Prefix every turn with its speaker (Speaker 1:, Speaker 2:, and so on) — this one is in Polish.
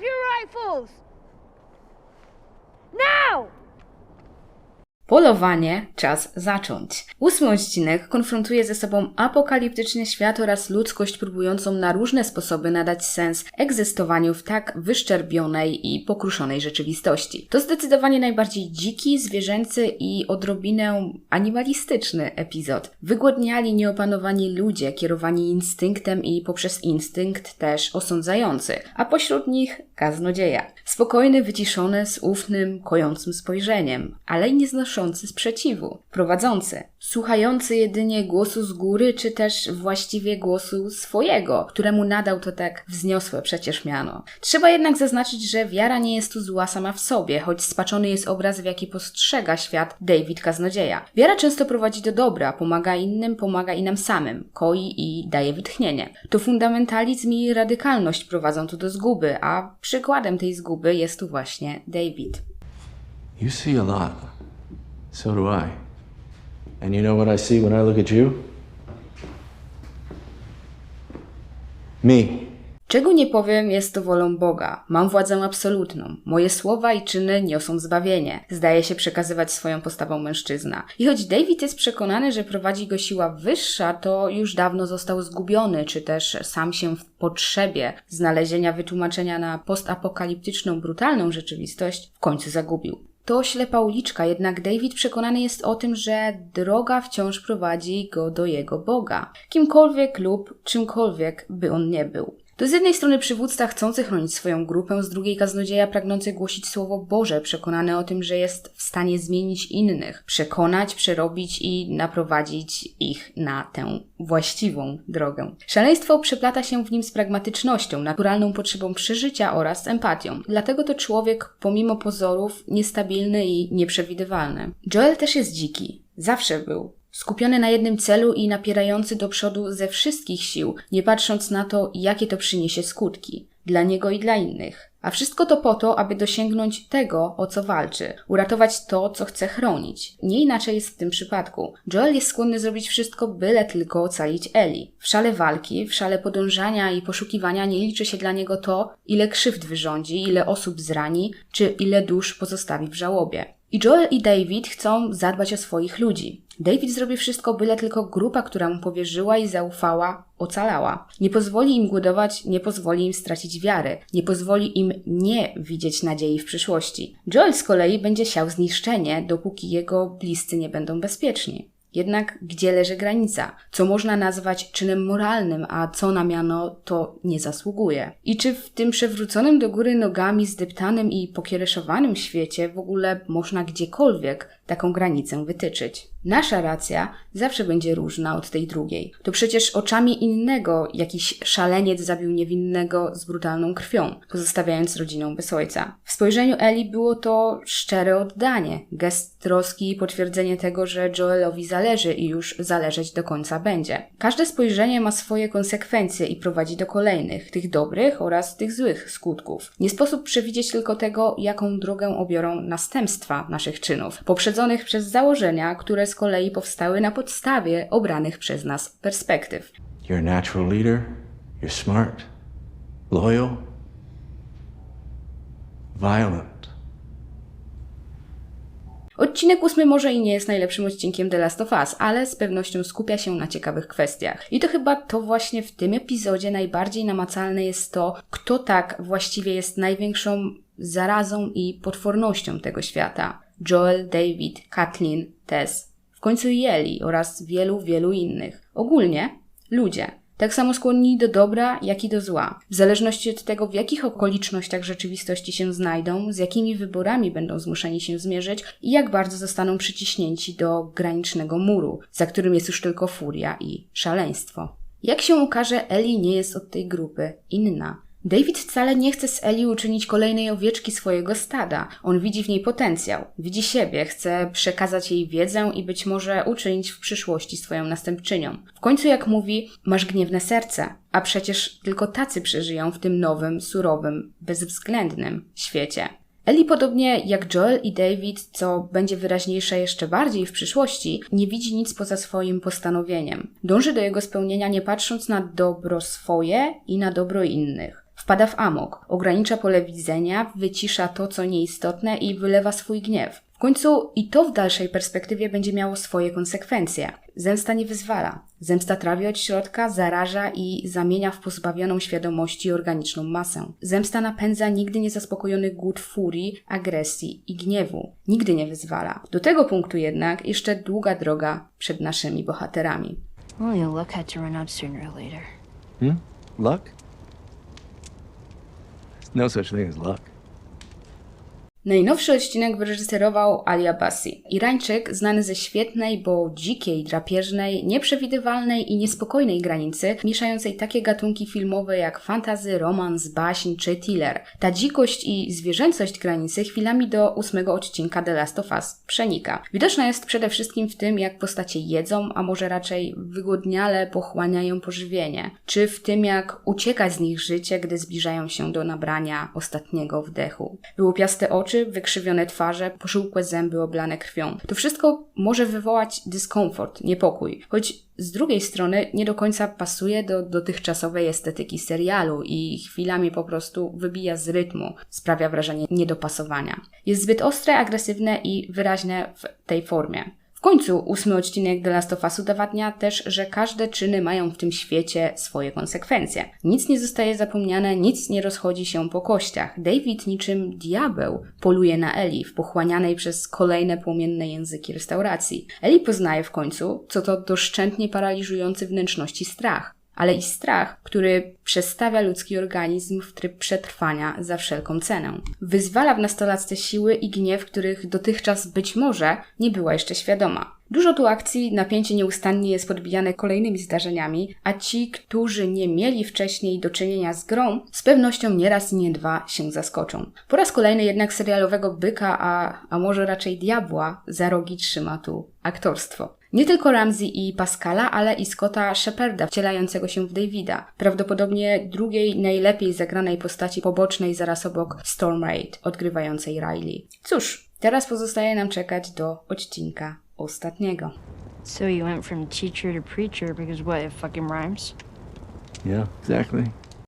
Speaker 1: your rifles!
Speaker 2: Polowanie czas zacząć. Ósmy odcinek konfrontuje ze sobą apokaliptyczny świat oraz ludzkość próbującą na różne sposoby nadać sens egzystowaniu w tak wyszczerbionej i pokruszonej rzeczywistości. To zdecydowanie najbardziej dziki, zwierzęcy i odrobinę animalistyczny epizod. Wygłodniali, nieopanowani ludzie, kierowani instynktem i poprzez instynkt też osądzający, a pośród nich kaznodzieja. Spokojny, wyciszony, z ufnym, kojącym spojrzeniem, ale i nieznoszący sprzeciwu. Prowadzący, słuchający jedynie głosu z góry, czy też właściwie głosu swojego, któremu nadał to tak wzniosłe przecież miano. Trzeba jednak zaznaczyć, że wiara nie jest tu zła sama w sobie, choć spaczony jest obraz, w jaki postrzega świat David Kaznodzieja. Wiara często prowadzi do dobra, pomaga innym, pomaga i nam samym, koi i daje wytchnienie. To fundamentalizm i radykalność prowadzą tu do zguby, a przykładem tej zguby jest tu właśnie David.
Speaker 3: You see a lot. So do I. And you know what I see when I look at you? Me.
Speaker 2: Czego nie powiem, jest to wolą Boga. Mam władzę absolutną. Moje słowa i czyny niosą zbawienie. Zdaje się przekazywać swoją postawą mężczyzna. I choć David jest przekonany, że prowadzi go siła wyższa, to już dawno został zgubiony, czy też sam się w potrzebie znalezienia wytłumaczenia na postapokaliptyczną, brutalną rzeczywistość w końcu zagubił. To ślepa uliczka, jednak David przekonany jest o tym, że droga wciąż prowadzi go do jego Boga. Kimkolwiek lub czymkolwiek by on nie był. To z jednej strony przywódca chcący chronić swoją grupę, z drugiej kaznodzieja pragnący głosić Słowo Boże, przekonany o tym, że jest w stanie zmienić innych, przekonać, przerobić i naprowadzić ich na tę właściwą drogę. Szaleństwo przeplata się w nim z pragmatycznością, naturalną potrzebą przeżycia oraz empatią. Dlatego to człowiek, pomimo pozorów, niestabilny i nieprzewidywalny. Joel też jest dziki. Zawsze był. Skupiony na jednym celu i napierający do przodu ze wszystkich sił, nie patrząc na to, jakie to przyniesie skutki dla niego i dla innych. A wszystko to po to, aby dosięgnąć tego, o co walczy, uratować to, co chce chronić. Nie inaczej jest w tym przypadku. Joel jest skłonny zrobić wszystko, byle tylko ocalić Eli. W szale walki, w szale podążania i poszukiwania nie liczy się dla niego to, ile krzywd wyrządzi, ile osób zrani, czy ile dusz pozostawi w żałobie. I Joel i David chcą zadbać o swoich ludzi. David zrobi wszystko, byle tylko grupa, która mu powierzyła i zaufała, ocalała. Nie pozwoli im głodować, nie pozwoli im stracić wiary, nie pozwoli im nie widzieć nadziei w przyszłości. Joel z kolei będzie siał zniszczenie, dopóki jego bliscy nie będą bezpieczni. Jednak gdzie leży granica? Co można nazwać czynem moralnym, a co na miano to nie zasługuje? I czy w tym przewróconym do góry nogami, zdeptanym i pokiereszowanym świecie w ogóle można gdziekolwiek taką granicę wytyczyć? Nasza racja zawsze będzie różna od tej drugiej. To przecież oczami innego jakiś szaleniec zabił niewinnego z brutalną krwią, pozostawiając rodzinę bez ojca. W spojrzeniu Eli było to szczere oddanie, gest troski i potwierdzenie tego, że Joelowi zależy i już zależeć do końca będzie. Każde spojrzenie ma swoje konsekwencje i prowadzi do kolejnych, tych dobrych oraz tych złych skutków. Nie sposób przewidzieć tylko tego, jaką drogę obiorą następstwa naszych czynów, poprzedzonych przez założenia, które z kolei powstały na podstawie obranych przez nas perspektyw.
Speaker 3: You're a natural leader. You're smart, loyal, violent.
Speaker 2: Odcinek ósmy może i nie jest najlepszym odcinkiem The Last of Us, ale z pewnością skupia się na ciekawych kwestiach. I to chyba to właśnie w tym epizodzie najbardziej namacalne jest to, kto tak właściwie jest największą zarazą i potwornością tego świata. Joel, David, Kathleen, Tess, w końcu i oraz wielu, wielu innych. Ogólnie ludzie. Tak samo skłonni do dobra, jak i do zła. W zależności od tego, w jakich okolicznościach rzeczywistości się znajdą, z jakimi wyborami będą zmuszeni się zmierzyć i jak bardzo zostaną przyciśnięci do granicznego muru, za którym jest już tylko furia i szaleństwo. Jak się okaże, Ellie nie jest od tej grupy inna. David wcale nie chce z Eli uczynić kolejnej owieczki swojego stada. On widzi w niej potencjał, widzi siebie, chce przekazać jej wiedzę i być może uczynić w przyszłości swoją następczynią. W końcu, jak mówi, masz gniewne serce, a przecież tylko tacy przeżyją w tym nowym, surowym, bezwzględnym świecie. Eli, podobnie jak Joel i David, co będzie wyraźniejsze jeszcze bardziej w przyszłości, nie widzi nic poza swoim postanowieniem. Dąży do jego spełnienia nie patrząc na dobro swoje i na dobro innych. Wpada w amok, ogranicza pole widzenia, wycisza to, co nieistotne i wylewa swój gniew. W końcu i to w dalszej perspektywie będzie miało swoje konsekwencje. Zemsta nie wyzwala. Zemsta trawi od środka, zaraża i zamienia w pozbawioną świadomości organiczną masę. Zemsta napędza nigdy niezaspokojony głód furii, agresji i gniewu. Nigdy nie wyzwala. Do tego punktu jednak jeszcze długa droga przed naszymi bohaterami.
Speaker 1: Only a luck had to run out sooner or later.
Speaker 3: Hmm? Luck? No such thing as luck.
Speaker 2: Najnowszy odcinek wyreżyserował Ali Abbasi. Irańczyk znany ze świetnej, bo dzikiej, drapieżnej, nieprzewidywalnej i niespokojnej granicy, mieszającej takie gatunki filmowe jak fantazy, romans, baśń czy thriller. Ta dzikość i zwierzęcość granicy chwilami do ósmego odcinka The Last of Us przenika. Widoczna jest przede wszystkim w tym, jak postacie jedzą, a może raczej wygodniale pochłaniają pożywienie, czy w tym, jak ucieka z nich życie, gdy zbliżają się do nabrania ostatniego wdechu. Wyłupiaste oczy, wykrzywione twarze, poszółkłe zęby oblane krwią. To wszystko może wywołać dyskomfort, niepokój, choć z drugiej strony nie do końca pasuje do dotychczasowej estetyki serialu i chwilami po prostu wybija z rytmu, sprawia wrażenie niedopasowania. Jest zbyt ostre, agresywne i wyraźne w tej formie. W końcu ósmy odcinek The Last of Us udowadnia też, że każde czyny mają w tym świecie swoje konsekwencje. Nic nie zostaje zapomniane, nic nie rozchodzi się po kościach. David niczym diabeł poluje na Eli w pochłanianej przez kolejne płomienne języki restauracji. Eli poznaje w końcu, co to doszczętnie paraliżujący wnętrzności strach ale i strach, który przestawia ludzki organizm w tryb przetrwania za wszelką cenę. Wyzwala w nastolatce siły i gniew, których dotychczas być może nie była jeszcze świadoma. Dużo tu akcji, napięcie nieustannie jest podbijane kolejnymi zdarzeniami, a ci, którzy nie mieli wcześniej do czynienia z grą, z pewnością nie raz nie dwa się zaskoczą. Po raz kolejny jednak serialowego byka, a, a może raczej diabła, za rogi trzyma tu aktorstwo. Nie tylko Ramsey i Pascala, ale i Scotta Sheparda, wcielającego się w Davida. Prawdopodobnie drugiej najlepiej zagranej postaci pobocznej zaraz obok Storm Raid, odgrywającej Riley. Cóż, teraz pozostaje nam czekać do odcinka ostatniego.
Speaker 1: So you went from teacher to preacher because what, it fucking rhymes?
Speaker 3: Yeah, exactly.